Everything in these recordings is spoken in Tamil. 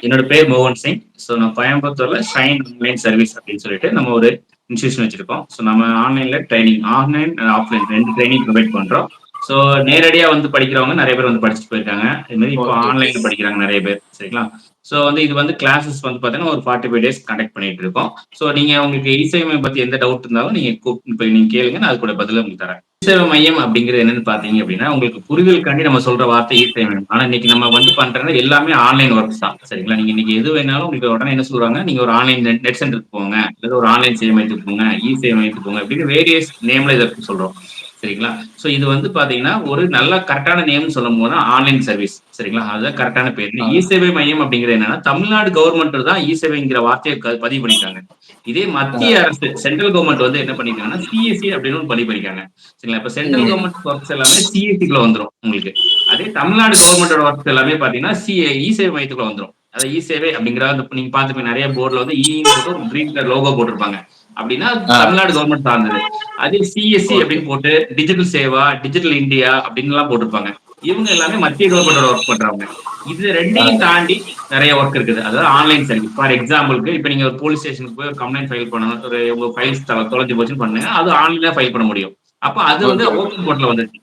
என்னோட பேர் மோகன் சிங். ஸோ நான் கோயம்புத்தூர்ல ஷைன் ஆன்லைன் சர்வீஸ் அப்படின்னு சொல்லிட்டு நம்ம ஒரு இன்ஸ்டியூஷன் வச்சிருக்கோம். ஸோ நம்ம ஆன்லைன்ல ட்ரைனிங் ஆன்லைன் ஆஃப்லைன் ரெண்டு ட்ரைனிங் ப்ரொவைட் பண்றோம். ஸோ நேரடியா வந்து படிக்கிறவங்க நிறைய பேர் வந்து படிச்சுட்டு போயிருக்காங்க. இது மாதிரி இப்போ. ஆன்லைன்ல படிக்கிறாங்க நிறைய பேர். சரிங்களா? ஸோ வந்து இது வந்து கிளாஸஸ் வந்து பார்த்தீங்கன்னா ஒரு ஃபார்ட்டி ஃபைவ் டேஸ் கண்டக்ட் பண்ணிட்டு இருக்கோம். ஸோ நீங்க உங்களுக்கு இசைமை பத்தி எந்த டவுட் இருந்தாலும் நீங்க இப்போ நீங்க கேளுங்க. நான் அது கூட பதில உங்களுக்கு தரேன். இசைவை மையம் அப்படிங்கிறது என்னன்னு பாத்தீங்க அப்படின்னா உங்களுக்கு புரிதலுக்காண்டி நம்ம சொல்ற வார்த்தை இசை மையம் ஆனா இன்னைக்கு நம்ம வந்து பண்றது எல்லாமே ஆன்லைன் ஒர்க்ஸ் தான். சரிங்களா? நீங்க இன்னைக்கு எது வேணாலும் உங்களுக்கு உடனே என்ன சொல்றாங்க? நீங்க ஒரு ஆன்லைன் நெட் சென்டருக்கு போங்க. அல்லது ஒரு ஆன்லைன் சேவை மையத்துக்கு போங்க இ சேவை மையத்துக்கு போங்க. அப்படின்னு வேரியஸ் நேம்ல இதை சொல்றோம். சரிங்களா? சோ இது வந்து பாத்தீங்கன்னா ஒரு நல்ல கரெக்டான நேம் சொல்லும் போது ஆன்லைன் சர்வீஸ் சரிங்களா? அதுதான் கரெக்டான பேர். இ சேவை மையம் அப்படிங்கிறது என்னன்னா தமிழ்நாடு கவர்மெண்ட் தான் இ சேவைங்கிற வார்த்தையை பதிவு பண்ணிட்டாங்க இதே மத்திய அரசு சென்ட்ரல் கவர்மெண்ட் வந்து என்ன பண்ணிருக்காங்கன்னா சிஎஸ்சி அப்படின்னு ஒன்று பதிவு பண்ணிருக்காங்க. சரிங்களா? இப்ப சென்ட்ரல் கவர்மெண்ட் ஒர்க்ஸ் எல்லாமே சிஎஸ்சிக்குள்ள வந்துரும் உங்களுக்கு. அதே தமிழ்நாடு கவர்மெண்டோட ஒர்க்ஸ் எல்லாமே பாத்தீங்கன்னா சி இ சேவை மையத்துக்குள்ள வந்துரும். அதாவது இ சேவை அப்படிங்கிற நீங்க பாத்துப்பீங்க நிறைய போர்டுல வந்து இ ஒரு கிரீன் கலர் லோகோ போட்டிருப்பாங்க. அப்படின்னா. தமிழ்நாடு கவர்மெண்ட் சார்ந்தது. அதே சிஎஸ்சி அப்படின்னு போட்டு டிஜிட்டல் சேவா டிஜிட்டல் இந்தியா அப்படின்னு எல்லாம் போட்டிருப்பாங்க. இவங்க எல்லாமே மத்திய கவர்மெண்டோட ஒர்க் பண்றவங்க. இது ரெண்டையும் தாண்டி நிறைய ஒர்க் இருக்குது. அதாவது ஆன்லைன் சர்வீஸ் ஃபார் எக்ஸாம்பிளுக்கு இப்போ நீங்க ஒரு போலீஸ் ஸ்டேஷனுக்கு போய் ஒரு கம்ப்ளைண்ட் ஃபைல் பண்ணணும் ஒரு உங்க ஃபைல்ஸ் தொலைஞ்சு போச்சுன்னு பண்ணுங்க. அது ஆன்லைன்ல ஃபைல் பண்ண முடியும். அப்ப அது வந்து. ஓப்பன் போர்ட்ல வந்துருச்சு.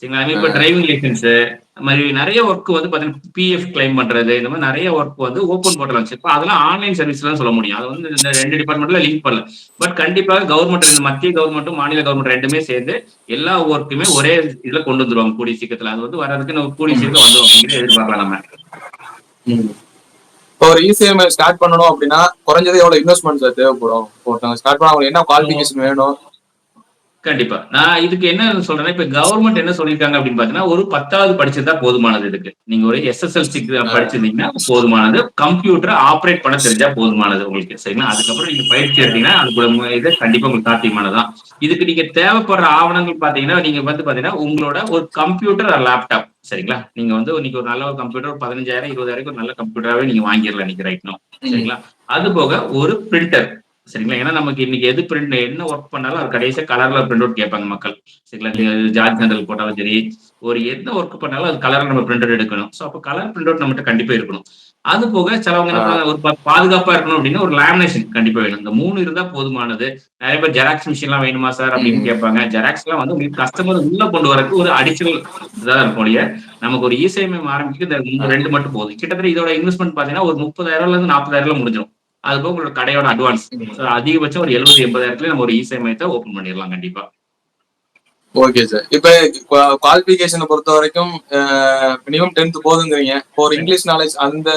சரிங்களா? அது இப்போ டிரைவிங் லைசன்ஸ் மாதிரி நிறைய ஒர்க் வந்து பாத்தீங்கன்னா பிஎஃப் கிளைம் பண்றது இந்த மாதிரி நிறைய ஒர்க் வந்து ஓப்பன் போர்ட்டல் வந்துச்சு. இப்போ அதெல்லாம் ஆன்லைன் சர்வீஸ்ல சொல்ல முடியும். அது வந்து இந்த ரெண்டு டிபார்ட்மெண்ட்ல லிங்க் பண்ணல. பட் கண்டிப்பாக கவர்மெண்ட் இந்த மத்திய கவர்மெண்ட்டும் மாநில கவர்மெண்ட் ரெண்டுமே சேர்ந்து எல்லா ஒர்க்குமே ஒரே இதுல கொண்டு வந்துருவாங்க கூடிய சீக்கிரத்துல. அது வந்து வர்றதுக்கு நம்ம கூடிய சீக்கிரம் வந்துடும் எதிர்பார்க்கலாம் நம்ம. இப்போ ஒரு இசிஎம்ஐ ஸ்டார்ட் பண்ணணும் அப்படின்னா குறைஞ்சது எவ்வளவு இன்வெஸ்ட்மெண்ட் தேவைப்படும்? ஒருத்தவங்க ஸ்டார்ட் பண்ண அவங்களுக்கு என்ன குவாலிஃபிகேஷன் வேணும்? கண்டிப்பா. நான் இதுக்கு என்ன சொல்றேன்னா இப்ப கவர்மெண்ட் என்ன சொல்லியிருக்காங்க அப்படின்னு பாத்தீங்கன்னா ஒரு பத்தாவது படிச்சிருந்தா போதுமானது இதுக்கு. நீங்க ஒரு எஸ்எஸ்எல்சி படிச்சிருந்தீங்கன்னா போதுமானது. கம்ப்யூட்டர் ஆப்ரேட் பண்ண தெரிஞ்சா போதுமானது உங்களுக்கு சரிங்களா? அதுக்கப்புறம் நீங்க பயிற்சி எடுத்தீங்கன்னா அது கூட மு- இது கண்டிப்பா உங்களுக்கு சாத்தியமானதான் இதுக்கு நீங்க தேவைப்படுற ஆவணங்கள் பாத்தீங்கன்னா நீங்க வந்து பாத்தீங்கன்னா உங்களோட ஒரு கம்ப்யூட்டர் லேப்டாப் சரிங்களா? நீங்க வந்து இன்னைக்கு ஒரு நல்ல ஒரு கம்ப்யூட்டர் ஒரு பதினஞ்சாயிரம் இருபதாயிரம் ஒரு நல்ல கம்ப்யூட்டராகவே நீங்க வாங்கிடலாம் இன்னைக்கு ரைட் சரிங்களா? அது போக ஒரு பிரிண்டர் சரிங்களா? ஏன்னா நமக்கு இன்னைக்கு எது பிரிண்ட் என்ன ஒர்க் பண்ணாலும் அது கடைசியா கலர்ல பிரிண்ட் அவுட் கேட்பாங்க மக்கள். சரிங்களா? ஜார்ஜ் ஜெனரல் போட்டாலும் சரி ஒரு என்ன ஒர்க் பண்ணாலும் அது கலர்ல நம்ம பிரிண்ட் அவுட் எடுக்கணும். ஸோ அப்போ கலர் பிரிண்ட் அவுட் நம்மகிட்ட கண்டிப்பா இருக்கணும். அது போக சிலவங்க ஒரு பாதுகாப்பா இருக்கணும் அப்படின்னா ஒரு லேமினேஷன் கண்டிப்பா வேணும். இந்த மூணு இருந்தா போதுமானது. நிறைய பேர் ஜெராக்ஸ் மிஷின்லாம் வேணுமா சார் அப்படின்னு கேட்பாங்க. ஜெராக்ஸ் எல்லாம் வந்து உங்களுக்கு கஸ்டமர் உள்ள கொண்டு வரக்கு ஒரு அடிஷனல் இதாக இருக்கும் ஒழிய நமக்கு ஒரு இசைமயம் ஆரம்பிக்க இந்த இந்த ரெண்டு மட்டும் போதும். கிட்டத்தட்ட இதோட இன்வெஸ்ட்மெண்ட் பாத்தீங்கன்னா ஒரு முப்பதாயிரம்ல இருந்து நாற்பதாயிரம் முடிஞ்சிடும். அது போக உங்களோட கடையோட அட்வான்ஸ் அதிகபட்சம் ஒரு எழுபது எண்பதாயிரத்துல நம்ம ஒரு இசை மையத்தை ஓபன் பண்ணிடலாம் கண்டிப்பா. ஓகே சார் இப்போ குவாலிஃபிகேஷனை பொறுத்த வரைக்கும் மினிமம் டென்த் போதுங்கிறீங்க. ஒரு இங்கிலீஷ் நாலேஜ் அந்த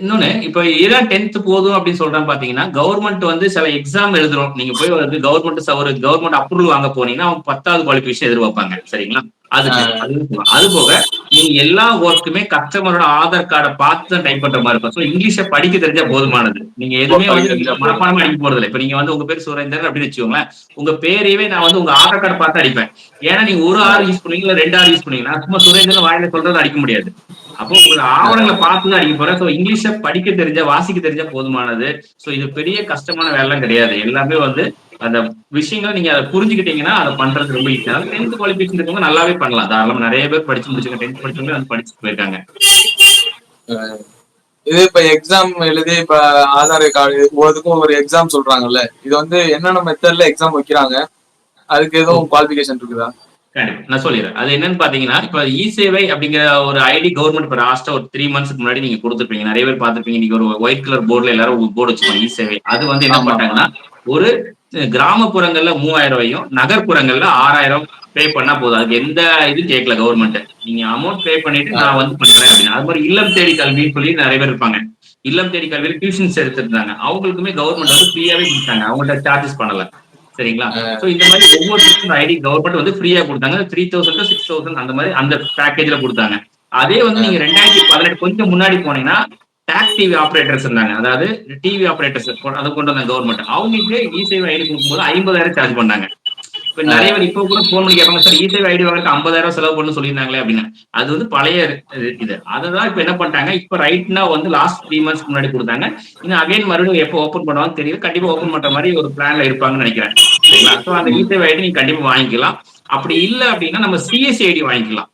இன்னொன்னு இப்ப ஏன் டென்த் போதும் அப்படின்னு சொல்றேன் பாத்தீங்கன்னா கவர்மெண்ட் வந்து சில எக்ஸாம் எழுதுறோம். நீங்க போய் வந்து கவர்மெண்ட் ஒரு கவர்மெண்ட் அப்ரூவல் வாங்க போனீங்கன்னா அவங்க பத்தாவது குவாலிஃபிகேஷன் எதிர்பார்ப்பாங்க. சரிங்களா? அதுக்கு அது போக நீங்க எல்லா ஒர்க்குமே கஸ்டமரோட ஆதார் கார்டை பார்த்து தான் டைப் பண்ற மாதிரி இருக்கும். ஸோ இங்கிலீஷை படிக்க தெரிஞ்சா போதுமானது. நீங்க எதுவுமே வந்து மனப்பாடமா அடிக்க போறது இல்லை இப்ப நீங்க வந்து உங்க பேர் சுரேந்தர் அப்படின்னு வச்சுக்கோங்களேன். உங்க பேரையவே நான் வந்து உங்க ஆதார் கார்டு பார்த்து அடிப்பேன். ஏன்னா நீங்க ஒரு ஆறு யூஸ் பண்ணுவீங்க இல்ல ரெண்டு ஆறு யூஸ் பண்ணுவீங்க நான் சும்மா சுரேந்தர் வாயில சொல்றது அடிக்க முடியாது. அப்போ ஒரு ஆவணங்களை பார்த்து தான் அடிக்க போறேன். ஸோ இங்கிலீஷை படிக்க தெரிஞ்சா வாசிக்க தெரிஞ்சா போதுமானது. ஸோ இது பெரிய கஷ்டமான வேலைலாம் கிடையாது. எல்லாமே வந்து அந்த விஷயங்களை நீங்க அதை புரிஞ்சுக்கிட்டீங்கன்னா அதை பண்றது ரொம்ப ஈஸியா டென்த் குவாலிஃபிகேஷன் இருக்கவங்க நல்லாவே பண்ணலாம். தாராளமா நிறைய பேர் படிச்சு முடிச்சுங்க. டென்த் படிச்சவங்க வந்து படிச்சுட்டு போயிருக்காங்க. இது இப்ப எக்ஸாம் எழுதி இப்ப ஆதார் கார்டு ஒவ்வொருத்துக்கும் ஒரு எக்ஸாம் சொல்றாங்கல்ல. இது வந்து என்னென்ன மெத்தட்ல எக்ஸாம் வைக்கிறாங்க? அதுக்கு எதுவும் குவாலிஃபிகேஷன் இருக்குதா? கண்டிப்பா. நான் சொல்லிடுறேன். அது என்னன்னு பாத்தீங்கன்னா இப்ப இ சேவை அப்படிங்கிற ஒரு ஐடி கவர்மெண்ட் இப்ப லாஸ்டா ஒரு த்ரீ மந்த்ஸ்க்கு முன்னாடி நீங்க கொடுத்துருப்பீங்க. நிறைய பேர் பார்த்திருப்பீங்க. நீங்க ஒரு ஒயிட் கலர் போர்டுல எல்லாரும் போர்டு வச்சுக்கோங்க இ சேவை அது வந்து என்ன ஆமா. பண்ணாங்கன்னா ஒரு கிராமப்புறங்கள்ல மூவாயிரம் ரூபாயும் நகர்ப்புறங்கள்ல ஆறாயிரம் பே பண்ணா போதும். அதுக்கு எந்த இது கேட்கல கவர்மெண்ட் நீங்க அமௌண்ட் பே பண்ணிட்டு நான் வந்து பண்றேன் அப்படின்னு அது மாதிரி இல்லம் தேடி கல்வின்னு சொல்லி நிறைய பேர் இருப்பாங்க. இல்லம் தேடி கல்வியில டியூஷன்ஸ் எடுத்திருந்தாங்க. அவங்களுக்குமே கவர்மெண்ட் வந்து ஃப்ரீயாவே கொடுத்தாங்க. அவங்கள்ட்ட சார்ஜஸ் பண்ணல. சரிங்களா? சோ இந்த மாதிரி ஒவ்வொரு ஐடி கவர்மெண்ட் வந்து ஃப்ரீயா கொடுத்தாங்க. த்ரீ தௌசண்ட் சிக்ஸ் தௌசண்ட் அந்த மாதிரி அந்த பேக்கேஜ்ல கொடுத்தாங்க. அதே வந்து நீங்க ரெண்டாயிரத்தி பதினெட்டு கொஞ்சம் முன்னாடி போனீங்கன்னா டாக்ஸ் டிவி ஆபரேட்டர்ஸ் இருந்தாங்க. அதாவது டிவி ஆபரேட்டர்ஸ் அதை கொண்டு வந்தாங்க கவர்மெண்ட் அவங்களுக்கு இசேவை ஐடி கொடுக்கும்போது ஐம்பதாயிரம் சார்ஜ் பண்ணாங்க. இப்ப நிறைய பேர் இப்போ கூட போன் பண்ணி கேட்பாங்க சார் இசேவை ஐடி வாங்குறதுக்கு ஐம்பதாயிரம் செலவு பண்ணு சொல்லியிருந்தாங்களே அப்படின்னு. அது வந்து பழைய இது- இது. அததான் இப்ப என்ன பண்ணிட்டாங்க இப்ப ரைட்னா வந்து லாஸ்ட் த்ரீ மந்த்ஸ் முன்னாடி கொடுத்தாங்க. இன்னும் அகைன் மறுபடியும் எப்போ ஓப்பன் பண்ணுவாங்க தெரியல. கண்டிப்பா ஓப்பன் பண்ற மாதிரி ஒரு பிளான்ல இருப்பாங்கன்னு நினைக்கிறேன். சரிங்களா? ஸோ அந்த இசேவை ஐடி நீங்க கண்டிப்பா வாங்கிக்கலாம். அப்படி இல்ல அப்படின்னா நம்ம சிஎஸ்சி ஐடி வாங்கிக்கலாம்.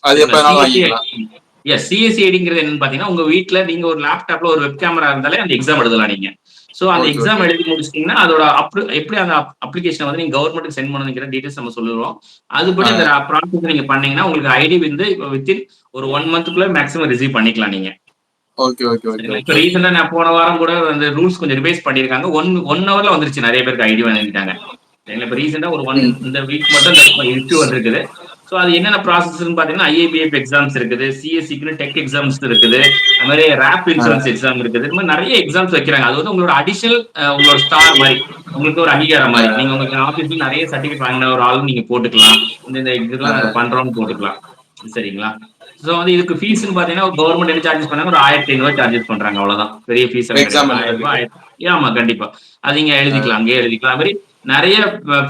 அது எப்ப எஸ் சிஎஸ்சிஐடிங்கிறது என்னன்னு பாத்தீங்கன்னா உங்க வீட்ல நீங்க ஒரு லேப்டாப்ல ஒரு வெப் கேமரா இருந்தாலே அந்த எக்ஸாம் எழுதலாம் நீங்க. சோ அந்த எக்ஸாம் எழுதி முடிச்சிட்டீங்கன்னா அதோட எப்படி அந்த அப்ளிகேஷன் வந்து நீங்க கவர்மெண்ட்டுக்கு சென்ட் பண்ணணுங்கிற டீடைல்ஸ் நம்ம சொல்லுவோம் அதுபடி அந்த ப்ராசஸ் நீங்க பண்ணீங்கன்னா உங்களுக்கு ஐடி வந்து வித்தின் ஒரு ஒன் மந்த்துக்குள்ள மேக்ஸிமம் ரிசீவ் பண்ணிக்கலாம் நீங்க. ஓகே ஓகே ஓகே இப்போ ரீசெண்டா நான் போன வாரம் கூட அந்த ரூல்ஸ் கொஞ்சம் ரிவைஸ் பண்ணிருக்காங்க ஒன் ஒன் ஹவர்ல வந்துருச்சு நிறைய பேருக்கு ஐடி வாங்கிட்டாங்க இப்போ ரீசெண்டா ஒரு ஒன் இந்த வீக் மட்டும் இந்த இஷ்யூ வந்திருக்குது. ஸோ அது என்னென்ன ப்ராசஸ்னு பார்த்தீங்கன்னா ஐஏபிஎஃப் எக்ஸாம்ஸ் இருக்குது சிஎஸ்சிக்குன்னு டெக் எக்ஸாம்ஸ் இருக்குது அது மாதிரி ரேப் இன்சூரன்ஸ் எக்ஸாம் இருக்குது. இது மாதிரி நிறைய எக்ஸாம்ஸ் வைக்கிறாங்க. அது வந்து உங்களோட அடிஷனல் உங்களோட ஸ்டார் மாதிரி உங்களுக்கு ஒரு அங்கீகாரம் மாதிரி. நீங்க உங்களுக்கு ஆஃபீஸ்ல நிறைய சர்டிஃபிகேட் வாங்கின ஒரு ஆளும் நீங்க போட்டுக்கலாம். இந்த இந்த இதெல்லாம் பண்றோம்னு போட்டுக்கலாம். சரிங்களா? சோ வந்து இதுக்கு ஃபீஸ்னு பாத்தீங்கன்னா கவர்மெண்ட் என்ன சார்ஜஸ் பண்ணாங்க ஒரு ஆயிரத்தி ஐநூறு சார்ஜஸ் பண்றாங்க அவ்வளவுதான். பெரிய ஃபீஸ் ஆமா கண்டிப்பா. அது நீங்க எழுதிக்கலாம் அங்கேயே எழுதிக்கலாம். மாதிரி நிறைய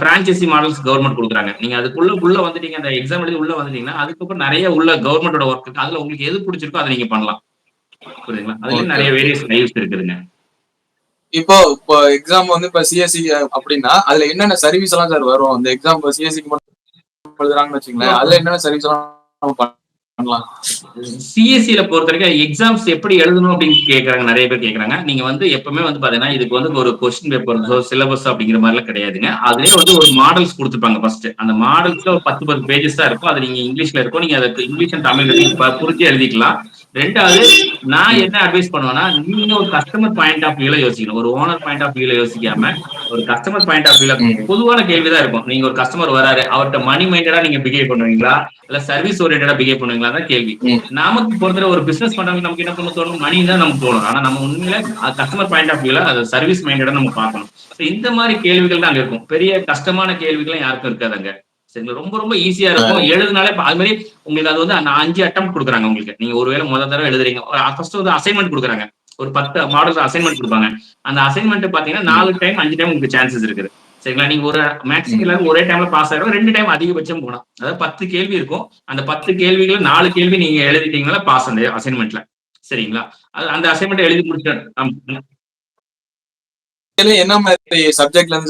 பிரான்ச்சைசி மாடல்ஸ் கவர்மெண்ட் கொடுக்குறாங்க. நீங்க அதுக்குள்ள உள்ள வந்துட்டீங்க அந்த எக்ஸாம் எழுதி உள்ள வந்துட்டீங்கன்னா அதுக்கப்புறம் நிறைய உள்ள கவர்மெண்டோட ஒர்க் இருக்கு. அதுல உங்களுக்கு எது பிடிச்சிருக்கோ அதை நீங்க பண்ணலாம். புரியுதுங்களா? அதுல. நிறைய வேரியஸ் லைவ்ஸ் இருக்குதுங்க. இப்போ இப்போ எக்ஸாம் வந்து இப்ப சிஎஸ்சி அப்படின்னா அதுல என்னென்ன சர்வீஸ் எல்லாம் சார் வரும்? அந்த எக்ஸாம் இப்போ சிஎஸ்சிக்கு மட்டும் எழுதுறாங்கன்னு வச்சுங்களேன் அதுல என்னென்ன சர்வீஸ் எல்லாம் பண்ணலாம். சிஎஸ்சியில பொறுத்த வரைக்கும் எக்ஸாம்ஸ் எப்படி எழுதணும் அப்படின்னு கேக்குறாங்க நிறைய பேர் கேக்குறாங்க. நீங்க வந்து எப்பவுமே வந்து பாத்தீங்கன்னா இதுக்கு வந்து ஒரு கொஸ்டின் பேப்பர் சிலபஸ் அப்படிங்கிற மாதிரிலாம் கிடையாதுங்க. அதுலயே வந்து ஒரு மாடல்ஸ் கொடுத்துருப்பாங்க ஃபர்ஸ்ட் அந்த மாடல்ஸ்ல ஒரு பத்து பத்து பேஜஸ் தான் இருக்கும். அது நீங்க இங்கிலீஷ்ல இருக்கும். நீங்க அதுக்கு இங்கிலீஷ் அண்ட் தமிழ் புரிஞ்சு எழுதிக்கலாம். ரெண்டாவது நான் என்ன அட்வைஸ் பண்ணுவேன்னா நீங்க ஒரு கஸ்டமர் பாயிண்ட் ஆஃப் வியூல யோசிக்கணும். ஒரு ஓனர் பாயிண்ட் ஆஃப் வியூல யோசிக்காம ஒரு கஸ்டமர் பாயிண்ட் ஆஃப் வியூல பொதுவான கேள்விதான் இருக்கும். நீங்க ஒரு கஸ்டமர் வராரு அவர்கிட்ட மணி மைண்டடா நீங்க பிஹேவ் பண்ணுவீங்களா? இல்ல சர்வீஸ் ஓரியன்டா பிஹேவ் பண்ணுவீங்களா? தான் கேள்வி. நமக்கு பொறுத்தவரை ஒரு பிசினஸ் பண்றவங்க நமக்கு என்ன பண்ண தோணும் மணி தான் நமக்கு தோணும். ஆனா நம்ம உண்மையில கஸ்டமர் பாயிண்ட் ஆஃப் வியூல அது சர்வீஸ் மைண்டடா நம்ம பார்க்கணும். இந்த மாதிரி கேள்விகள் தான் அங்க இருக்கும். பெரிய கஷ்டமான கேள்விகள் யாருக்கும் இருக்காது அங்க சரிங்களா ரொம்ப ரொம்ப ஈஸியா இருக்கும். எழுதுனாலே அது மாதிரி உங்களுக்கு அது வந்து அந்த அஞ்சு அட்டம் கொடுக்குறாங்க உங்களுக்கு. நீங்க ஒருவேளை முதல் தடவை எழுதுறீங்க. ஃபர்ஸ்ட் வந்து அசைன்மெண்ட் கொடுக்குறாங்க. ஒரு பத்து மாடல் அசைன்மெண்ட் கொடுப்பாங்க. அந்த அசைன்மெண்ட் பாத்தீங்கன்னா நாலு டைம் அஞ்சு டைம் உங்களுக்கு சான்சஸ் இருக்குது. சரிங்களா? நீங்க ஒரு மேக்ஸிமம் எல்லாரும் ஒரே டைம்ல பாஸ் ஆயிடும் ரெண்டு டைம் அதிகபட்சம் போகலாம். அதாவது பத்து கேள்வி இருக்கும். அந்த பத்து கேள்விகளை நாலு கேள்வி நீங்க எழுதிட்டீங்கன்னா பாஸ் அந்த அசைன்மெண்ட்ல சரிங்களா? அது அந்த அசைன்மெண்ட் எழுதி முடிச்சிட்டு இதுல என்ன மாதிரி சப்ஜெக்ட்ல இருந்து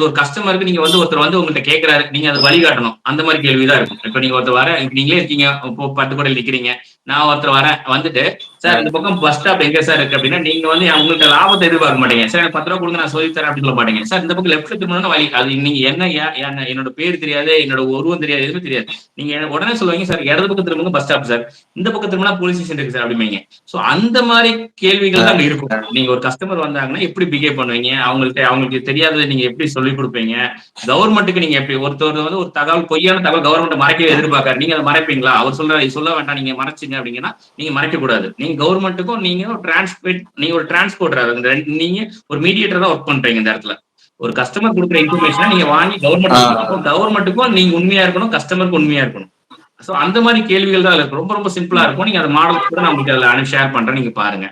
ஒரு கஸ்டமருக்கு நீங்க வந்து ஒருத்தர் வந்து உங்கள்ட்ட கேக்குறாரு நீங்க அதை வழிகாட்டணும். அந்த மாதிரி கேள்விதான் இருக்கும். இப்ப நீங்க ஒருத்தர் வர நீங்களே இருக்கீங்க இப்போ பட்டுக்கோடையில் நிக்கிறீங்க. நான் ஒருத்தர் வரேன். வந்துட்டு சார் இந்த பக்கம் பஸ் ஸ்டாப் எங்க சார் இருக்கு? அப்படின்னா நீங்க வந்து உங்கள்ட்ட லாபத்தை எதிர்பார்க்க மாட்டீங்க. சார் எனக்கு பத்து ரூபா கொடுங்க நான் சொல்லி தரேன் அப்படின்னு சொல்ல மாட்டீங்க. சார் இந்த பக்கம் லெஃப்ட்ல திரும்பணும் வழி அது நீங்க என்ன என்ன- என்னோட பேர் தெரியாது என்னோட உருவம் தெரியாது எதுவுமே தெரியாது. நீங்க உடனே சொல்லுவீங்க சார் இடது பக்கம் திரும்புங்க பஸ் ஸ்டாப் சார். இந்த பக்கம் திரும்பினா போலீஸ் ஸ்டேஷன் இருக்கு சார் அப்படிம்பீங்க. சோ அந்த மாதிரி கேள்விகள் தான் அங்க இருக்கும். நீங்க ஒரு கஸ்டமர் வந்தாங்கன்னா எப்படி பிஹேவ் பண்ணுவீங்க? அவங்கள்ட்ட அவங்களுக்கு தெரியாததை நீங்க எப்படி சொல்லி கொடுப்பீங்க? கவர்மெண்ட்டுக்கு நீங்க எப்படி ஒருத்தர் வந்து ஒரு தகவல் பொய்யான தகவல் கவர்மெண்ட் மறைக்கவே எதிர்பார்க்காரு. நீங்க அதை மறைப்பீங்களா? அவர் சொல்ற சொல்ல வேண்டாம் நீங்க மறைச்சிங்க அப்படிங்கன்னா நீங்க மறைக்க கூடாது நீங்க கவர்மெண்ட்டுக்கும் நீங்க ஒரு டிரான்ஸ்போர்ட் நீங்க ஒரு டிரான்ஸ்போர்ட்டர் நீங்க ஒரு மீடியேட்டர் ஒர்க் பண்றீங்க இந்த இடத்துல. ஒரு கஸ்டமர் கொடுக்குற இன்ஃபர்மேஷனை நீங்க வாங்கி கவர்மெண்ட் கவர்மெண்ட்டுக்கும் நீங்க உண்மையா இருக்கணும் கஸ்டமருக்கு உண்மையா இருக்கணும். சோ அந்த மாதிரி கேள்விகள் தான் அதுல இருக்கும். ரொம்ப ரொம்ப சிம்பிளா இருக்கும். நீங்க அந்த மாடல் கூட நான் உங்களுக்கு அதுல ஷேர் பண்றேன். நீங்க பாருங்க.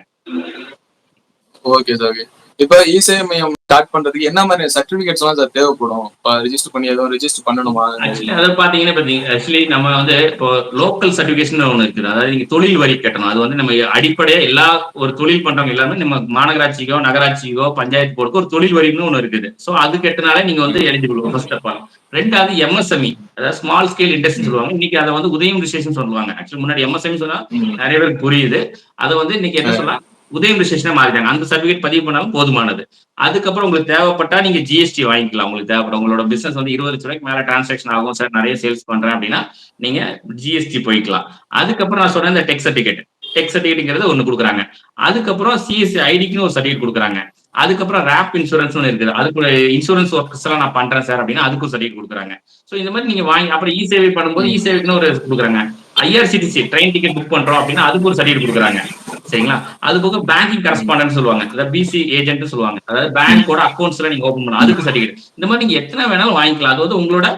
Okay sir okay. இப்போ இசேவை மையம் ஸ்டார்ட் பண்றதுக்கு என்ன மாதிரி சர்டிபிகேட்ஸ் எல்லாம் சார் தேவைப்படும்? இப்போ ரிஜிஸ்டர் பண்ணி எதுவும் ரிஜிஸ்டர் பண்ணணுமா? ஆக்சுவலி அதை பாத்தீங்கன்னா இப்ப ஆக்சுவலி நம்ம வந்து இப்போ லோக்கல் சர்டிபிகேஷன் ஒன்று இருக்குது. அதாவது நீங்க தொழில் வரி கட்டணும். அது வந்து நம்ம அடிப்படையா எல்லா ஒரு தொழில் பண்றவங்க எல்லாமே நம்ம மாநகராட்சிக்கோ நகராட்சிக்கோ பஞ்சாயத்து போர்டுக்கோ ஒரு தொழில் வரின்னு ஒன்று இருக்குது. சோ அது கட்டினாலே நீங்க வந்து எலிஜிபிள் ஃபர்ஸ்ட் ஆஃப் ஆல் ரெண்டாவது எம்எஸ்எம்இ அதாவது ஸ்மால் ஸ்கேல் இண்டஸ்ட்ரி சொல்லுவாங்க. இன்னைக்கு அதை வந்து உதயம் ரிஜிஸ்ட்ரேஷன் சொல்லுவாங்க. ஆக்சுவலி முன்னாடி எம்எஸ்எம்இ சொன்னா ம். நிறைய பேருக்கு புரியுது. அதை வந்து இன்னைக்கு என்ன சொல்லலாம் உதயம் ரிஜிஸ்ட்ரேஷனா மாறிட்டாங்க. அந்த சர்டிபிகேட் பதிவு பண்ணாலும் போதுமானது. அதுக்கப்புறம் உங்களுக்கு தேவைப்பட்டா நீங்க ஜிஎஸ்டி வாங்கிக்கலாம். உங்களுக்கு தேவைப்படும். உங்களோட பிசினஸ் வந்து இருபது லட்ச ரூபாய்க்கு மேல டிரான்சாக்ஷன் ஆகும் சார் நிறைய சேல்ஸ் பண்றேன் அப்படின்னா நீங்க ஜிஎஸ்டி போய்க்கலாம். அதுக்கப்புறம் நான் சொல்றேன் இந்த டெக் சர்டிபிகேட் டெக் சர்டிபிகேட்ங்கிறது ஒண்ணு கொடுக்குறாங்க. அதுக்கப்புறம் சிஎஸ்சி ஐடிக்குன்னு ஒரு சர்டிபிகேட் கொடுக்குறாங்க. அதுக்கப்புறம் ரேப் இன்சூரன்ஸ் ஒன்று இருக்குது. அதுக்கு இன்சூரன்ஸ் ஒர்க்ஸ் எல்லாம் நான் பண்றேன் சார் அப்படின்னா அதுக்கும் சர்டிஃபிகேட் கொடுக்குறாங்க. ஸோ இந்த மாதிரி நீங்க வாங்கி அப்புறம் இ சேவை பண்ணும்போது இ சேவைக்குன்னு ஒரு கொடுக்குறாங்க. ஐஆர்சிடிசி ட்ரெயின் டிக்கெட் புக் பண்றோம் அப்படின்னா அதுக்கு ஒரு சர்டிஃபிகேட் கொடுக்குறாங்க. சரிங்களா? அது போக பேங்கிங் கரஸ்பாண்டன்ட் சொல்லுவாங்க. அதாவது பிசி ஏஜென்ட் சொல்லுவாங்க. அதாவது பேங்கோட அக்கௌண்ட்ஸ்ல நீங்க ஓபன் பண்ணலாம். அதுக்கு சர்டிபிகேட் இந்த மாதிரி நீங்க எத்தனை வேணாலும் வாங்கிக்கலாம். அது வந்து உங்களோட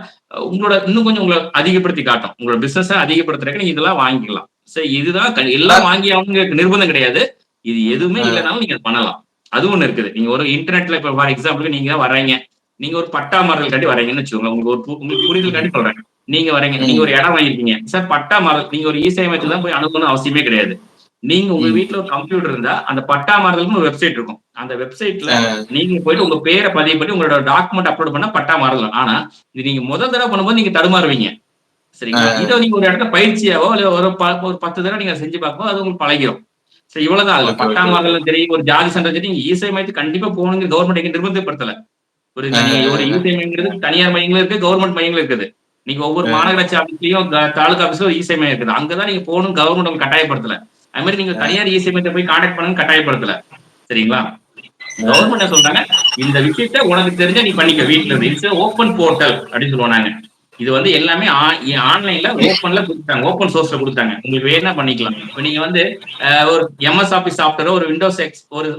உங்களோட இன்னும் கொஞ்சம் உங்களை அதிகப்படுத்தி காட்டும். உங்களோட பிசினஸ் அதிகப்படுத்துறதுக்கு நீங்க இதெல்லாம் வாங்கிக்கலாம். சரி இதுதான் எல்லாம் வாங்கி அவங்க நிர்பந்தம் கிடையாது. இது எதுவுமே இல்லைனாலும் நீங்க பண்ணலாம். அது ஒண்ணு இருக்குது. நீங்க ஒரு இன்டர்நெட்ல இப்ப ஃபார் எக்ஸாம்பிளுக்கு நீங்க வர்றீங்க. நீங்க ஒரு பட்டா மாடல் காட்டி வரீங்கன்னு வச்சுக்கோங்க. உங்களுக்கு ஒரு உங்களுக்கு புரிதல் காட்டி சொல்றேன். நீங்க வரீங்க நீங்க ஒரு இடம் வாங்கிருக்கீங்க சார் பட்டா மாடல் நீங்க ஒரு இசை அமைச்சு தான் போய் அனுப்பணும் அவசியமே கிடையாது. நீங்க உங்க ம். வீட்ல ஒரு கம்ப்யூட்டர் இருந்தா அந்த பட்டா மாறுதல்னு ஒரு வெப்சைட் இருக்கும். அந்த வெப்சைட்ல நீங்க போயிட்டு உங்க பேரை பதிவு பண்ணி உங்களோட டாக்குமெண்ட் அப்லோட் பண்ணா பட்டா மாறலாம். ஆனா இது நீங்க முதல் தடவை பண்ணும்போது நீங்க தடுமாறுவீங்க. சரிங்களா? இதை நீங்க ஒரு இடத்துல பயிற்சியாவோ இல்ல ஒரு ஒரு பத்து தடவை நீங்க செஞ்சு பார்க்கும்போது அது உங்களுக்கு பழகிரும். சரி இவ்வளவுதான். பத்தாம் okay. மாதத்துல தெரியும் ஒரு ஜாதி சென்டர் சரி நீங்க இசை மையத்துக்கு கண்டிப்பா போகணுங்க கவர்மெண்ட் எங்க நிர்பந்தப்படுத்தல. ஒரு ஒரு இசை மையங்கிறது தனியார் மையங்களும் இருக்கு கவர்மெண்ட் மையங்களும் இருக்குது. நீங்க ஒவ்வொரு. மாநகராட்சி ஆபீஸ்லயும் தாலுகா ஆபீஸ்ல ஒரு இசை மையம் இருக்குது. அங்கதான் நீங்க போகணும் கவர்மெண்ட் உங்களுக்கு கட்டாயப்படுத்தல. அது மாதிரி நீங்க தனியார் இசை மையத்தை போய் கான்டாக்ட் பண்ணுங்க கட்டாயப்படுத்தல. சரிங்களா? கவர்மெண்ட் என்ன சொல்றாங்க? இந்த விஷயத்த உனக்கு தெரிஞ்ச நீ பண்ணிக்க. வீட்ல இருந்து. இட்ஸ் ஓப்பன் போர்ட்டல் அப்படின்னு சொல்லுவோம் நாங்க. இது வந்து எல்லாமே ஆன்லைன்ல ஓப்பன்ல கொடுத்தாங்க ஓப்பன் சோர்ஸ்ல கொடுத்தாங்க. உங்களுக்கு வேணா பண்ணிக்கலாம். இப்போ நீங்க வந்து ஒரு எம்எஸ் ஆஃபீஸ் சாஃப்ட்வேர் ஒரு விண்டோஸ் எக்ஸ் ஒரு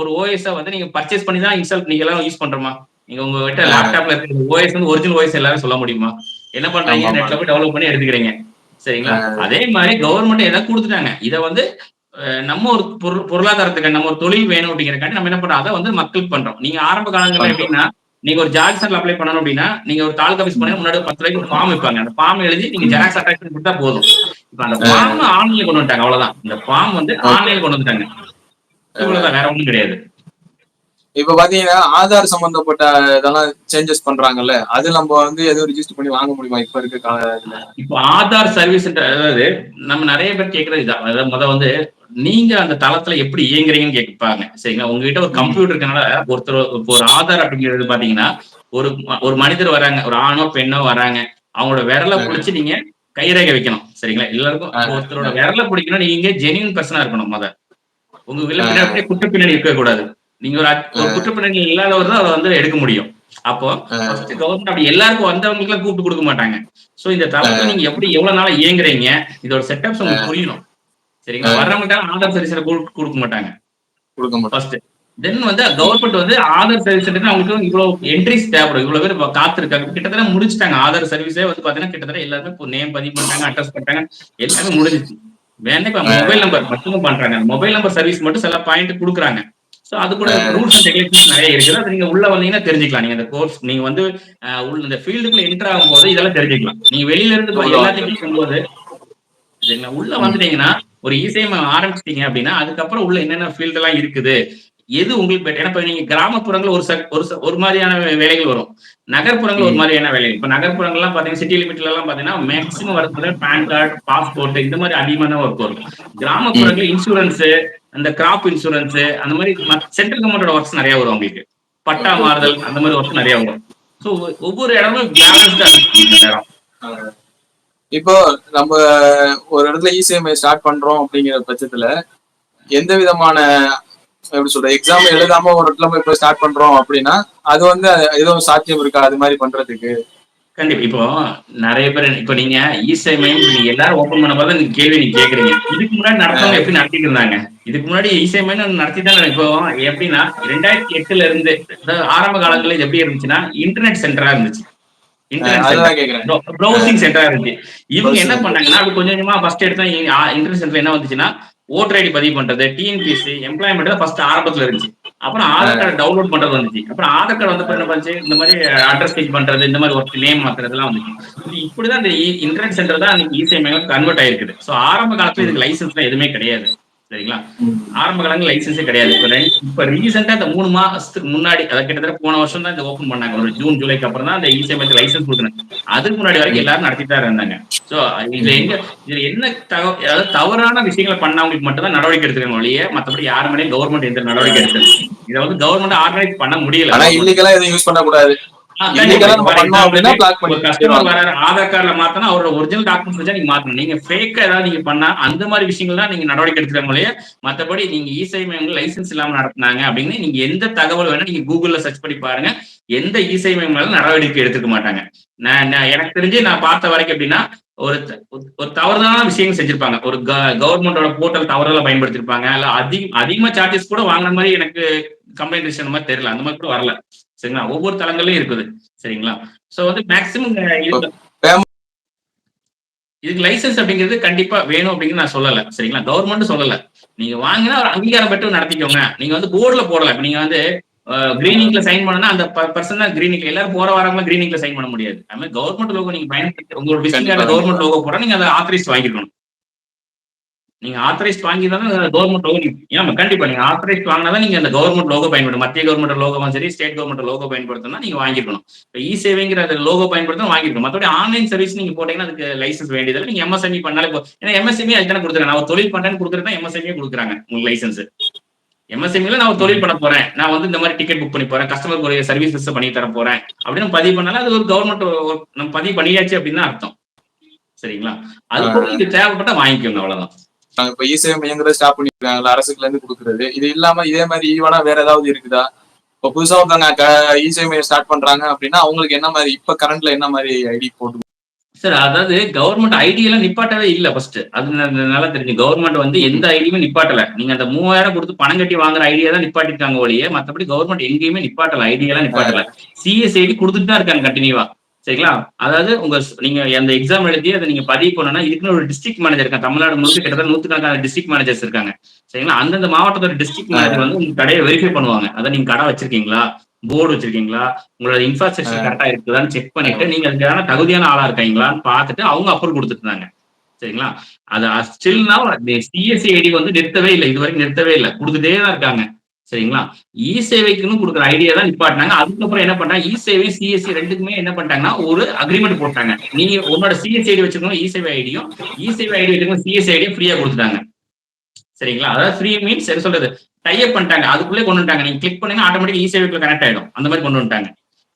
ஒரு ஓஎஸ் வந்து நீங்க பர்ச்சேஸ் பண்ணி தான் இன்ஸ்டால் நீங்க எல்லாம் யூஸ் பண்றோமா? நீங்க உங்க கிட்ட லேப்டாப்ல இருக்கிற ஓஎஸ் வந்து ஒரிஜினல் ஓஎஸ் எல்லாரும் சொல்ல முடியுமா? என்ன பண்றீங்க. நெட்ல போய் டெவலப் பண்ணி எடுத்துக்கிறீங்க. சரிங்களா? அதே. மாதிரி கவர்மெண்ட் எதை கொடுத்துட்டாங்க. இதை வந்து நம்ம ஒரு பொருள் பொருளாதாரத்துக்கு நம்ம ஒரு தொழில் வேணும் அப்படிங்கறக்காண்டி நம்ம என்ன பண்றோம்? அதை வந்து மக்களுக்கு பண்றோம். நீங்க ஆரம்ப காலங்கள்ல. எப்படின்னா நீங்க ஒரு ஜாப் சென்டர் அப்ளை பண்ணணும் அப்படின்னா நீங்க ஒரு தாலுகா ஆஃபீஸ் பண்ணி முன்னாடி பத்து ரூபாய்க்கு ஒரு ஃபார்ம் வைப்பாங்க அந்த ஃபார்ம் எழுதி நீங்க ஜெராக்ஸ் பண்ணி கொடுத்தா போதும். இப்ப அந்த ஃபார்ம் ஆன்லைன்ல கொண்டு வந்துட்டாங்க. அவ்வளவுதான். இந்த ஃபார்ம் வந்து ஆன்லைன்ல கொண்டு வந்துட்டாங்க. இவ்வளவுதான். வேற ஒண்ணும் கிடையாது. இப்ப பாத்தீங்கன்னா ஆதார் சம்பந்தப்பட்ட இதெல்லாம் சேஞ்சஸ் பண்றாங்கல்ல அது நம்ம வந்து எதுவும் ரிஜிஸ்டர் பண்ணி வாங்க முடியுமா? இப்ப இருக்க கால இப்போ ஆதார் சர்வீஸ் அதாவது நம்ம நிறைய பேர் கேட்கறது இதான். அதாவது முத வந்து நீங்க அந்த தளத்துல எப்படி இயங்குறீங்கன்னு கேட்பாங்க சரிங்களா? உங்ககிட்ட ஒரு கம்ப்யூட்டர் இருக்கனால ஒருத்தர் இப்போ ஒரு ஆதார் அப்படிங்கிறது பாத்தீங்கன்னா ஒரு ஒரு மனிதர் வராங்க. ஒரு ஆணோ பெண்ணோ வராங்க. அவங்களோட விரலை பிடிச்சி நீங்க கைரேகை வைக்கணும். சரிங்களா? எல்லாருக்கும். ஒருத்தரோட விரலை பிடிக்கணும் நீங்க ஜெனியூன் பர்சனா இருக்கணும் முத. உங்க ஆ. பின்னாடி குற்ற பின்னணி இருக்க கூடாது. நீங்க ஒரு அ- ஒரு ஆ. குற்ற பின்னணி இல்லாதவர் தான் அதை வந்து எடுக்க முடியும். அப்போ கவர்மெண்ட் அப்படி எல்லாருக்கும் வந்தவங்களுக்கு எல்லாம் கூப்பிட்டு கொடுக்க மாட்டாங்க. சோ இந்த தளத்துல நீங்க எப்படி எவ்வளவு நாளா இயங்குறீங்க? இதோட செட்டப்ஸ் உங்களுக்கு புரியணும். சரிங்களா? வர்றவங்க ஆதார் சர்வீஸ்ல கொடுக்க மாட்டாங்க. கொடுக்க மாட்டோம் தென் வந்து கவர்மெண்ட் வந்து ஆதார் சர்வீஸ் அவங்களுக்கு இவ்வளவு என்ட்ரிஸ் தேவைப்படும். இவ்வளவு பேர் காத்திருக்காங்க. கிட்டத்தட்ட முடிச்சிட்டாங்க. ஆதார் சர்வீஸே வந்து பாத்தீங்கன்னா கிட்டத்தட்ட எல்லாருமே நேம் பதிவு பண்றாங்க அட்ரஸ் பண்றாங்க எல்லாமே முடிஞ்சிச்சு. வேணா இப்ப மொபைல் நம்பர் மட்டும் பண்றாங்க. மொபைல் நம்பர் சர்வீஸ் மட்டும் சில பாயிண்ட் கொடுக்குறாங்க. சோ அது கூட ரூல்ஸ் அண்ட் ரெகுலேஷன்ஸ் நிறைய இருக்குது அது நீங்க உள்ள வந்தீங்கன்னா தெரிஞ்சுக்கலாம். நீங்க இந்த கோர்ஸ் நீங்க வந்து உள்ள இந்த ஃபீல்டுக்குள்ள என்டர் ஆகும்போது இதெல்லாம் தெரிஞ்சுக்கலாம். நீங்க வெளியில இருந்து எல்லாத்தையும் சொல்லும்போது சரிங்களா உள்ள வந்துட்டீங்கன்னா ஒரு இசையம் ஆரம்பிச்சிட்டீங்க அப்படின்னா அதுக்கப்புறம் உள்ள என்னென்ன ஃபீல்டு எல்லாம் இருக்குது எது உங்களுக்கு? ஏன்னா இப்ப நீங்க கிராமப்புறங்கள் ஒரு ஒரு ஒரு மாதிரியான வேலைகள் வரும். நகர்ப்புறங்கள் ஒரு மாதிரியான வேலைகள். இப்ப நகர்ப்புறங்கள்லாம் பாத்தீங்கன்னா சிட்டி லிமிட்ல எல்லாம் பாத்தீங்கன்னா மேக்ஸிமம் வரது பேன் கார்டு பாஸ்போர்ட் இந்த மாதிரி அதிகமான ஒர்க் வரும். கிராமப்புறங்கள் இன்சூரன்ஸ் அந்த கிராப் இன்சூரன்ஸ் அந்த மாதிரி சென்ட்ரல் கவர்மெண்டோட ஒர்க்ஸ் நிறைய வரும் உங்களுக்கு. பட்டா மாறுதல் அந்த மாதிரி ஒர்க் நிறைய வரும். ஸோ ஒவ்வொரு இடமும் பேலன்ஸ்டா இப்போ நம்ம ஒரு இடத்துல இசிஎம்ஐ ஸ்டார்ட் பண்றோம் அப்படிங்கிற பட்சத்துல எந்த விதமான எப்படி சொல்ற எக்ஸாம் எழுதாம ஒரு இடத்துல போய் இப்போ ஸ்டார்ட் பண்றோம் அப்படின்னா அது வந்து எதுவும் சாத்தியம் இருக்கா? அது மாதிரி பண்றதுக்கு. கண்டிப்பா. இப்போ நிறைய பேர் இப்ப நீங்க இசை மையம் நீங்க எல்லாரும் ஓபன் பண்ண போது கேள்வி நீங்க கேக்குறீங்க. இதுக்கு முன்னாடி நடத்தவங்க எப்படி நடத்திட்டு இருந்தாங்க? இதுக்கு முன்னாடி இசை மையம் நடத்தி தான் இப்போ எப்படின்னா ரெண்டாயிரத்தி எட்டுல இருந்து ஆரம்ப காலங்கள்ல இது எப்படி இருந்துச்சுன்னா இன்டர்நெட் சென்டரா இருந்துச்சு. இன்டர்நெட் ப்ரௌசிங் சென்டரா இருந்துச்சு. இவங்க. என்ன பண்ணாங்கன்னா அது கொஞ்சம் கொஞ்சமா ஃபர்ஸ்ட் எடுத்தா இன்டர்நெட் சென்டர் என்ன வந்துச்சுன்னா ஓட்டர் ஐடி பதிவு பண்றது டிஎன்பிசி எம்ப்ளாய்மெண்ட் ஃபர்ஸ்ட் ஆரம்பத்துல இருந்துச்சு. அப்புறம் ஆதார் கார்டு டவுன்லோட் பண்றது வந்துச்சு. அப்புறம் ஆதார் கார்டு வந்து என்ன பண்ணுச்சு இந்த மாதிரி அட்ரஸ் சேஞ்ச் பண்றது இந்த மாதிரி ஒர்க் நேம் மாத்துறதுலாம் வந்துச்சு. இது இப்படிதான் இந்த இன்டர்நெட் சென்டர் தான் இசை மையம் கன்வெர்ட் ஆயிருக்குது. ஸோ ஆரம்ப காலத்துல இதுக்கு லைசன்ஸ்லாம் எதுவுமே கிடையாது. சரிங்களா? ஆரம்ப காலங்கள் லைசன்ஸே கிடையாது. இப்ப இப்ப ரீசெண்டா இந்த மூணு மாசத்துக்கு முன்னாடி அதை கிட்டத்தட்ட போன வருஷம் தான் இந்த ஓபன் பண்ணாங்க. ஒரு ஜூன் ஜூலைக்கு அப்புறம் தான் இந்த இ லைசன்ஸ் கொடுத்தாங்க அதுக்கு முன்னாடி வரைக்கும் எல்லாரும் நடத்திட்டு தான் இருந்தாங்க. சோ இதுல எங்க இதுல என்ன தவ அதாவது தவறான விஷயங்களை பண்ணவங்களுக்கு மட்டும் தான் நடவடிக்கை எடுத்துருக்காங்க ஒழிய மத்தபடி யார் மேலேயும் கவர்மெண்ட் எந்த நடவடிக்கை எடுத்தது இதை வந்து கவர்மெண்ட் ஆர்கனைஸ் பண்ண முடியல. ஆனா இல்லீகலா எதுவும் யூஸ் பண்ணக்கூடாது. ஆதார் கார்டுல மாத்தனா அவரோட ஒரிஜினல் டாக்குமெண்ட்ஸ் வச்சா நீங்க மாத்தணும். நீங்க ஃபேக்கா ஏதாவது நீங்க பண்ணா அந்த மாதிரி விஷயங்கள் தான் நீங்க நடவடிக்கை எடுத்துக்காங்க இல்லையா மத்தபடி நீங்க இசை மையங்கள் லைசன்ஸ் இல்லாம நடத்துனாங்க அப்படின்னு நீங்க எந்த தகவல் வேணா நீங்க கூகுள்ல சர்ச் பண்ணி பாருங்க. எந்த இசை மையங்களும் நடவடிக்கை எடுத்துக்க மாட்டாங்க. நான் எனக்கு தெரிஞ்சு நான் பார்த்த வரைக்கும் எப்படின்னா ஒரு ஒரு தவறுதான விஷயங்கள் செஞ்சிருப்பாங்க. ஒரு கவர்மெண்டோட போர்ட்டல் தவறுதலா பயன்படுத்திருப்பாங்க. இல்ல அதிக அதிகமா சார்ஜஸ் கூட வாங்கின மாதிரி எனக்கு கம்ப்ளைண்ட் விஷயம் மாதிரி தெரியல. அந்த மாதிரி கூட வரல. சரிங்களா? ஒவ்வொரு தளங்கள்லயும் இருக்குது. சரிங்களா? சோ வந்து மேக்சிமம் இதுக்கு லைசன்ஸ் அப்படிங்கிறது கண்டிப்பா வேணும் அப்படிங்கிறது நான் சொல்லல. சரிங்களா? கவர்மெண்ட் சொல்லல. நீங்க வாங்கினா ஒரு அங்கீகாரம் பெற்று நடத்திக்கோங்க. நீங்க வந்து போர்டுல போடல. இப்ப நீங்க வந்து கிரீனிங்ல சைன் பண்ணனா அந்த பர்சன் தான் கிரீனிங்ல எல்லாரும் போற வரவங்க கிரீனிங்ல சைன் பண்ண முடியாது. அது மாதிரி கவர்மெண்ட் லோகோ நீங்க பயன்படுத்தி உங்களோட விசிட் கண்டிப்பா. கவர்மெண்ட் லோகோ போட நீங்க அதை ஆத்தரைஸ் வாங்கிக்கணும் நீங்க ஆத்தரைஸ் வாங்கி தானே கவர்மெண்ட் லோகோ ஏன் கண்டிப்பா நீங்க ஆத்தரைஸ் வாங்கினா நீங்க அந்த கவர்மெண்ட் லோகோ பயன்படுத்தும் மத்திய கவர்மெண்ட் லோகோவும் சரி ஸ்டேட் கவர்மெண்ட் லோகோ பயன்படுத்தணும் நீங்க வாங்கிருக்கணும். இப்போ இ சேவைங்கிற லோகோ பயன்படுத்தணும் வாங்கிருக்கணும். மற்றபடி ஆன்லைன் சர்வீஸ் நீங்க போட்டீங்கன்னா அதுக்கு லைசன்ஸ் வேண்டியதில்லை. நீங்க எம்எஸ்எம்இ பண்ணாலே போ ஏன்னா எம்எஸ்எம்இ அதுக்கு தானே கொடுத்துருக்காங்க. நான் தொழில் பண்றேன்னு கொடுக்குறது தான் எம்எஸ்எம்இ கொடுக்குறாங்க உங்களுக்கு லைசன்ஸ் எம்எஸ்எம்இல நான் தொழில் பண்ண போறேன். நான் வந்து இந்த மாதிரி டிக்கெட் புக் பண்ணி போறேன். கஸ்டமருக்கு ஒரு சர்வீசஸ் பண்ணி தர போறேன். அப்படின்னு பதிவு பண்ணாலும் அது ஒரு கவர்மெண்ட் நம்ம பதிவு பண்ணியாச்சு அப்படின்னு அர்த்தம். சரிங்களா? அது கூட இது தேவைப்பட்டா வாங்கிக்கோங்க அவ்வளவுதான். நாங்க இப்ப இசேவை மையங்கிறத ஸ்டாப் பண்ணிருக்காங்களா அரசுல இருந்து கொடுக்குறது. இது இல்லாம இதே மாதிரி ஈவனா வேற ஏதாவது இருக்குதா? இப்ப புதுசா ஒருத்தவங்க இசேவை மையம் ஸ்டார்ட் பண்றாங்க அப்படின்னா அவங்களுக்கு என்ன மாதிரி இப்ப கரண்ட்ல என்ன மாதிரி ஐடி போட்டு சார் அதாவது கவர்மெண்ட் ஐடி எல்லாம் நிப்பாட்டவே இல்ல ஃபர்ஸ்ட் அது நல்லா தெரிஞ்சு. கவர்மெண்ட் வந்து எந்த ஐடியுமே நிப்பாட்டல. நீங்க அந்த மூவாயிரம் கொடுத்து பணம் கட்டி வாங்குற ஐடியா தான் நிப்பாட்டிருக்காங்க ஒழிய மத்தபடி கவர்மெண்ட் எங்கேயுமே நிப்பாட்டல. ஐடியா எல்லாம் நிப்பாட்டல. சிஎஸ்ஐடி கொடுத்துட்டு தான் இருக்காங்க கண்டினியூவா சரிங்களா? அதாவது உங்க நீங்க அந்த எக்ஸாம் எழுதி அதை நீங்க பதிவு பண்ணனா இதுக்குன்னு ஒரு டிஸ்ட்ரிக்ட் மேனேஜர் இருக்காங்க தமிழ்நாடு முழுக்க கிட்டத்தட்ட நூத்துக்கணக்கான டிஸ்ட்ரிக்ட் மேனேஜர்ஸ் இருக்காங்க. சரிங்களா? அந்தந்த மாவட்டத்தோட டிஸ்ட்ரிக்ட் மேனேஜர் வந்து உங்க கடையை வெரிஃபை பண்ணுவாங்க. அதான் நீங்க கடை வச்சிருக்கீங்களா? போர்டு வச்சிருக்கீங்களா? உங்களோட இன்ஃப்ராஸ்ட்ரக்சர் கரெக்டா இருக்குதான்னு செக் பண்ணிட்டு நீங்க அதுக்கான தகுதியான ஆளா இருக்கீங்களான்னு பார்த்துட்டு அவங்க அப்ரூவ் கொடுத்துட்டு இருந்தாங்க சரிங்களா? அது ஸ்டில்னா சிஎஸ்சி ஐடி வந்து நிறுத்தவே இல்லை. இது வரைக்கும் நிறுத்தவே இல்லை. கொடுத்துட்டே தான் இருக்காங்க. சரிங்களா? இ சேவைக்குன்னு கொடுக்குற ஐடியா தான் நிப்பாட்டினாங்க. அதுக்கப்புறம் என்ன பண்ணாங்க இ சேவை சிஎஸ்சி ரெண்டுக்குமே என்ன பண்ணிட்டாங்கன்னா ஒரு அக்ரிமெண்ட் போட்டாங்க. நீங்க உன்னோட சிஎஸ்சி ஐடி வச்சிருக்கணும் இ சேவை ஐடியும் இ சேவை ஐடி வச்சிருக்கணும் சிஎஸ்சி ஐடியும் ஃப்ரீயா கொடுத்துட்டாங்க. சரிங்களா? அதாவது ஃப்ரீ மீன்ஸ் என்ன சொல்றது? டைப் பண்ணிட்டாங்க. அதுக்குள்ளே கொண்டு வந்துட்டாங்க. நீங்க கிளிக் பண்ணீங்கன்னா ஆட்டோமேட்டிக் இ சேவைக்குள்ள கனெக்ட் ஆயிடும். அந்த மாதிரி கொண்டு வந்துட்டாங்க.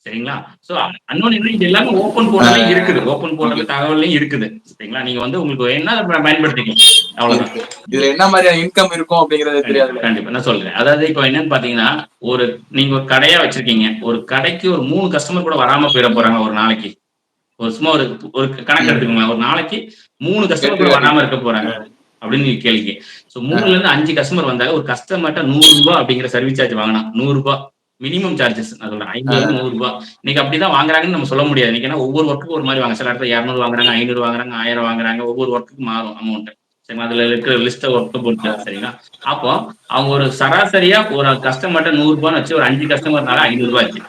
சரிங்களா? சோ அன்னொன்னு என்ன இது எல்லாமே ஓப்பன் போர்ட்டலையும் இருக்குது. ஓப்பன் போர்ட்டல் தகவலையும் இருக்குது. சரிங்களா? நீங்க வந்து உங்களுக்கு அதை பயன்படுத்திக்கலாம். அவ்வளவுதான். இதுல என்ன மாதிரியான இன்கம் இருக்கும் அப்படிங்கறது தெரியாது. கண்டிப்பா. நான் சொல்றேன். அதாவது இப்போ என்னன்னு பாத்தீங்கன்னா ஒரு நீங்க ஒரு கடையா வச்சிருக்கீங்க. ஒரு கடைக்கு ஒரு மூணு கஸ்டமர் கூட வராம போயிட போறாங்க ஒரு நாளைக்கு. ஒரு சும்மா ஒரு ஒரு கணக்கு எடுத்துக்கோங்களேன். ஒரு நாளைக்கு மூணு கஸ்டமர் கூட வராம இருக்க போறாங்க அப்படின்னு கேள்வி சோ மூணுல இருந்து அஞ்சு கஸ்டமர் வந்தாங்க ஒரு கஸ்டமர்ட்ட நூறு ரூபாய் அப்படிங்கிற சர்வீஸ் சார்ஜ் வாங்கினா நூறு ரூபாய். மினிமம் சார்ஜஸ் நான் சொல்றேன் ஐநூறு நூறு ரூபாய் இன்னைக்கு அப்படிதான் வாங்குறாங்கன்னு நம்ம சொல்ல முடியாது. இன்னைக்கு ஏன்னா ஒவ்வொரு ஒர்க்குக்கும் ஒரு மாதிரி வாங்க. சில இடத்துல இரநூறு வாங்குறாங்க ஐநூறு வாங்குறாங்க ஆயிரம் வாங்குறாங்க. ஒவ்வொரு ஒர்க்குக்கு மாறும் அமௌண்ட் சரிங்களா? அதுல இருக்கிற லிஸ்ட ஒர்க்கு பொறுத்து சரிங்களா? அப்போ அவங்க ஒரு சராசரியா ஒரு கஸ்டமர்ட்ட நூறு ரூபான்னு வச்சு ஒரு அஞ்சு கஸ்டமர்னால ஐநூறு ரூபாய் இருக்கு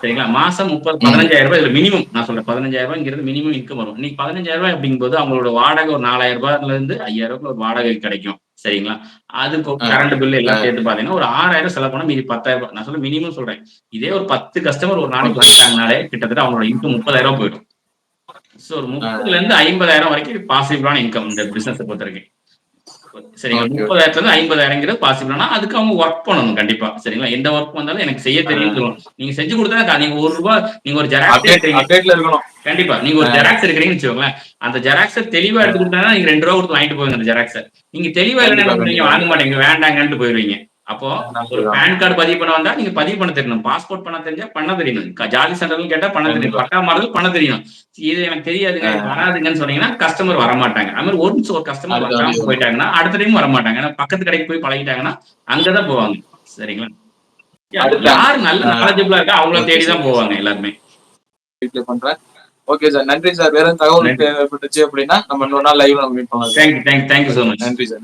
சரிங்களா? மாசம் முப்பது பதினஞ்சாயிரம் ரூபாய் இதுல மினிமம் நான் சொல்றேன். பதினஞ்சாயிரம் ரூபாய்ங்கிறது மினிமம் இன்கம் வரும். இன்னைக்கு பதினஞ்சாயிரம் ரூபாய் அப்படிங்கும்போது அவங்களோட வாடகை ஒரு நாலாயிரம் ரூபாய்ல இருந்து ஐயாயிரம் ரூபாய் ஒரு வாடகை கிடைக்கும். சரிங்களா? அது கரண்ட் பில் எல்லாம் சேர்த்து பாத்தீங்கன்னா ஒரு ஆறாயிரம் செலவு பண்ணா மீதி பத்தாயிரம் நான் சொல்ல மினிமம் சொல்றேன். இதே ஒரு பத்து கஸ்டமர் ஒரு நாளைக்கு வந்துட்டாங்கனாலே கிட்டத்தட்ட அவங்களோட இன்கம் முப்பதாயிரம் போயிடும். ஸோ ஒரு முப்பதுல இருந்து ஐம்பதாயிரம் வரைக்கும் பாசிபிளான இன்கம் இந்த பிசினஸ் பொறுத்த வரைக்கும். சரிங்களா. முப்பதாயிரத்துல இருந்து ஐம்பதாயிரங்கிறது பாசிபிளானா அதுக்கு அவங்க ஒர்க் பண்ணணும் கண்டிப்பா. சரிங்களா? எந்த ஒர்க் வந்தாலும் எனக்கு செய்ய தெரியும் சொல்லணும் நீங்க செஞ்சு கொடுத்தா நீங்க ஒரு ரூபாய் நீங்க ஒரு ஜெராக்ஸ் இருக்கணும். கண்டிப்பா. நீங்க ஒரு ஜெராக்ஸ் எடுக்கிறீங்கன்னு வச்சுக்கோங்களேன். அந்த ஜெராக்ஸை தெளிவா எடுத்து கொடுத்தா நீங்க ரெண்டு ரூபா கொடுத்து வாங்கிட்டு போவீங்க அந்த ஜெராக்ஸை நீங்க தெளிவா இல்லைன்னா பண்ணுவீங்க? வாங்க மாட்டீங்க. வேண்டாங்கன்ட்டு போயிருவீங்க. அப்போ ஒரு பேன் கார்டு பதிவு பண்ண வந்தா நீங்க பதிவு பண்ண தெரியணும் பாஸ்போர்ட் பண்ண தெரிஞ்சா பண்ண தெரியணும் ஜாதி சென்டர்னு கேட்டா பண்ண தெரியும். பட்டா மாறுதல் பண்ண தெரியும். இது எனக்கு தெரியாதுங்க. வராதுங்கன்னு சொன்னீங்கன்னா கஸ்டமர் வர மாட்டாங்க அது மாதிரி ஒரு நிமிஷம் ஒரு கஸ்டமர் வராம. போயிட்டாங்கன்னா அடுத்த டைம் வர மாட்டாங்க ஏன்னா பக்கத்து கடைக்கு போய் பழகிட்டாங்கன்னா அங்கதான் போவாங்க. சரிங்களா? யார் நல்ல. நாலேஜபிளா இருக்கா அவங்கள தேடி தான் போவாங்க எல்லாருமே. பண்றேன். Okay sir. நன்றி சார். வேற தகவல் தேவைப்பட்டுச்சு அப்படின்னா நம்ம இன்னொரு நாள் லைவ்ல நம்ம மீட் பண்ணலாம் thank you thank you so much நன்றி சார்.